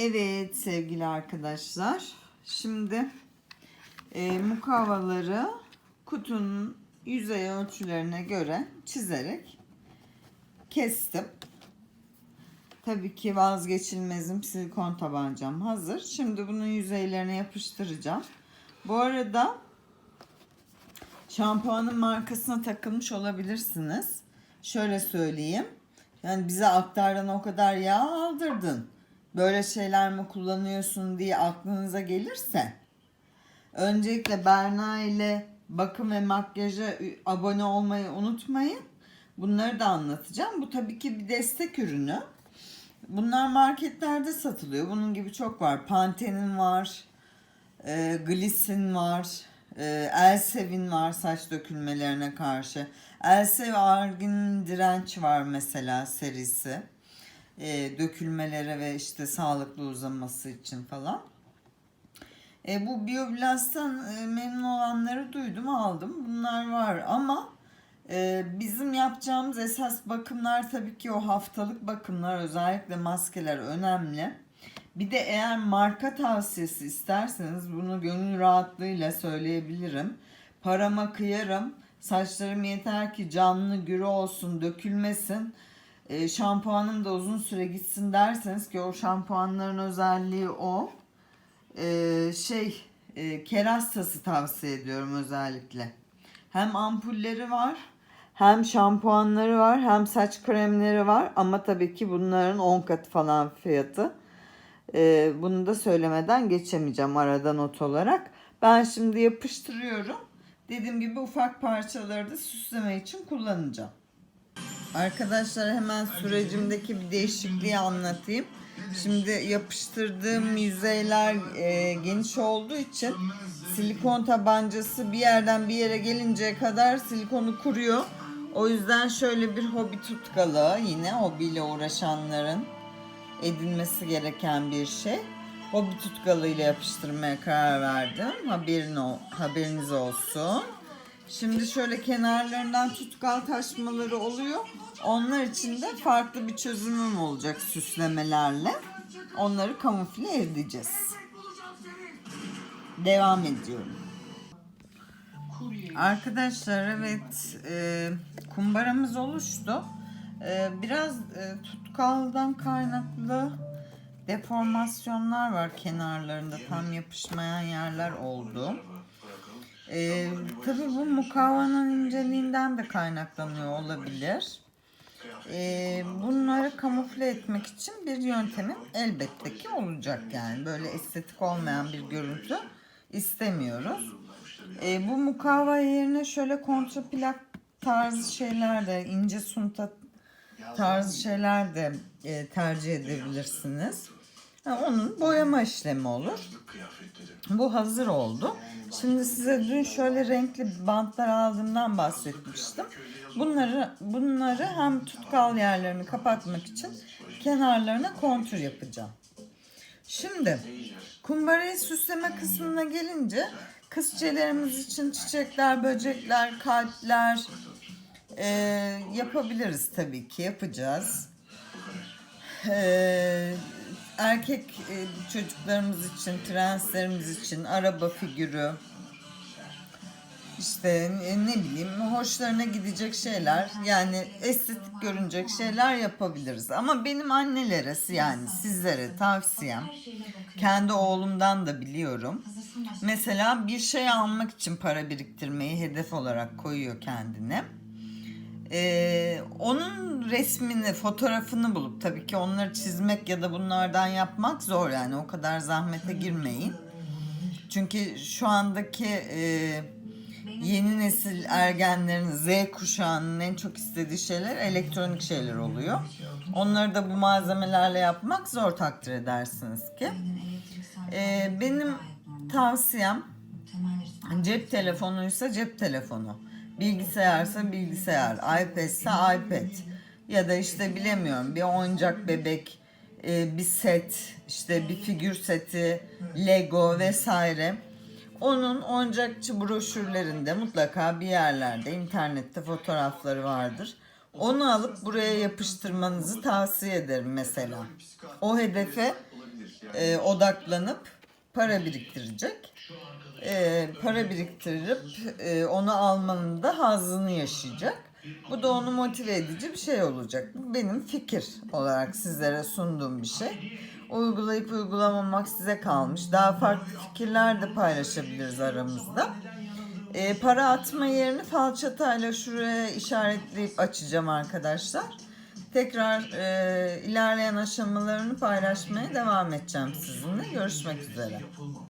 Evet sevgili arkadaşlar. Şimdi e, mukavvaları kutunun yüzey ölçülerine göre çizerek kestim. Tabii ki vazgeçilmezim silikon tabancam hazır. Şimdi bunun yüzeylerine yapıştıracağım. Bu arada şampuanın markasına takılmış olabilirsiniz. Şöyle söyleyeyim. Yani bize aktardan o kadar yağ aldırdın. Böyle şeyler mi kullanıyorsun diye aklınıza gelirse öncelikle Berna ile bakım ve makyaja abone olmayı unutmayın. Bunları da anlatacağım. Bu tabii ki bir destek ürünü. Bunlar marketlerde satılıyor. Bunun gibi çok var. Pantene'in var. E, Glissin var. E, Elsev'in var saç dökülmelerine karşı. Elsev Argin Direnç var mesela serisi. E, dökülmelere ve işte sağlıklı uzaması için falan. E, bu Bioblast'tan e, memnun olanları duydum aldım. Bunlar var ama e, bizim yapacağımız esas bakımlar tabii ki o haftalık bakımlar özellikle maskeler önemli. Bir de eğer marka tavsiyesi isterseniz bunu gönül rahatlığıyla söyleyebilirim. Parama kıyarım. Saçlarım yeter ki canlı gürü olsun, dökülmesin. E, şampuanım da uzun süre gitsin derseniz ki o şampuanların özelliği o. E, şey, e, kerastası tavsiye ediyorum özellikle. Hem ampulleri var, hem şampuanları var, hem saç kremleri var. Ama tabii ki bunların 10 katı falan fiyatı. Ee, bunu da söylemeden geçemeyeceğim arada not olarak. Ben şimdi yapıştırıyorum. Dediğim gibi ufak parçaları da süsleme için kullanacağım. Arkadaşlar hemen sürecimdeki bir değişikliği anlatayım. Şimdi yapıştırdığım yüzeyler e, geniş olduğu için silikon tabancası bir yerden bir yere gelinceye kadar silikonu kuruyor. O yüzden şöyle bir hobi tutkalı yine hobiyle uğraşanların edinmesi gereken bir şey. Hobi tutkalıyla yapıştırmaya karar verdim. Haberin o, haberiniz olsun. Şimdi şöyle kenarlarından tutkal taşmaları oluyor. Onlar için de farklı bir çözümüm olacak süslemelerle. Onları kamufle edeceğiz. Devam ediyorum. Arkadaşlar evet e, kumbaramız oluştu. E, biraz e, tutkaldan kaynaklı deformasyonlar var kenarlarında tam yapışmayan yerler oldu. E, tabii bu mukavanın inceliğinden de kaynaklanıyor olabilir. E, bunları kamufle etmek için bir yöntemim elbette ki olacak yani böyle estetik olmayan bir görüntü istemiyoruz. E, bu mukavva yerine şöyle kontraplak tarzı şeyler de ince sunta tarzı şeyler de e, tercih edebilirsiniz. Ha, onun boyama işlemi olur. Bu hazır oldu. Şimdi size dün şöyle renkli bantlar aldığımdan bahsetmiştim. Bunları bunları hem tutkal yerlerini kapatmak için kenarlarına kontür yapacağım. Şimdi kumbarayı süsleme kısmına gelince kızçelerimiz için çiçekler, böcekler, kalpler e, yapabiliriz tabii ki yapacağız. E, erkek e, çocuklarımız için, prenslerimiz için araba figürü, işte ne, ne bileyim hoşlarına gidecek şeyler yani estetik görünecek şeyler yapabiliriz. Ama benim annelere yani sizlere tavsiyem kendi oğlumdan da biliyorum. Mesela bir şey almak için para biriktirmeyi hedef olarak koyuyor kendine. Ee, onun resmini, fotoğrafını bulup tabii ki onları çizmek ya da bunlardan yapmak zor yani o kadar zahmete girmeyin. Çünkü şu andaki e, yeni nesil ergenlerin Z kuşağının en çok istediği şeyler elektronik şeyler oluyor. Onları da bu malzemelerle yapmak zor takdir edersiniz ki. Ee, benim tavsiyem cep telefonuysa cep telefonu. Bilgisayarsa bilgisayar, iPad'se iPad ya da işte bilemiyorum bir oyuncak bebek, e, bir set, işte bir figür seti, Lego vesaire. Onun oyuncakçı broşürlerinde mutlaka bir yerlerde internette fotoğrafları vardır. Onu alıp buraya yapıştırmanızı tavsiye ederim mesela. O hedefe e, odaklanıp para biriktirecek. E, para biriktirip e, onu almanın da hazzını yaşayacak. Bu da onu motive edici bir şey olacak. Bu benim fikir olarak sizlere sunduğum bir şey. Uygulayıp uygulamamak size kalmış. Daha farklı fikirler de paylaşabiliriz aramızda. E, para atma yerini falçatayla şuraya işaretleyip açacağım arkadaşlar. Tekrar e, ilerleyen aşamalarını paylaşmaya devam edeceğim sizinle. Görüşmek üzere.